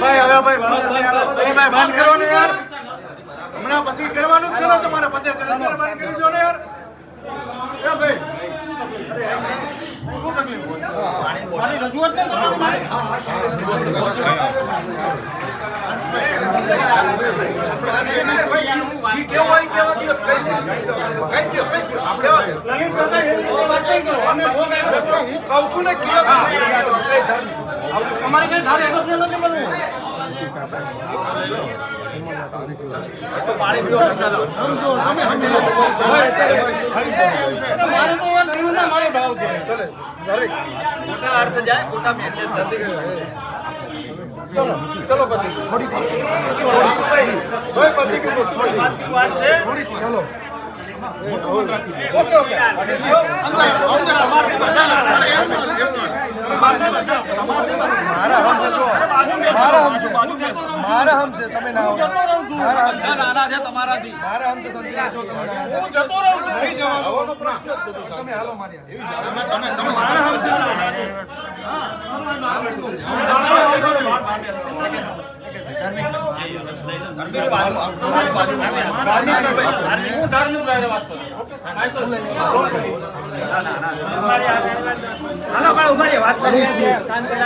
ભાઈ હવે ભાઈ ભાઈ ભાઈ બંધ કરો ને યાર. હમણાં પછી કરવાનું છે ને તમારે પતે અત્યારે બંધ કરી દો ને યાર. એ ભાઈ. શું રજૂઆત ને હું કહું છું ને કેવા અમારે કઈ ધારે નથી ખોટા અર્થ જાય ખોટા મેસેજ ચલો ચલો પતિ. થોડી પતિ કે વાત છે? ચલો. મારા હમ છે તમે ના મારા હમ નાના છે તમારાથી મારા હમ છે તમે તમે હાલો મારી તમે મારા હમ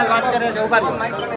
વાત કરે છે ઊભા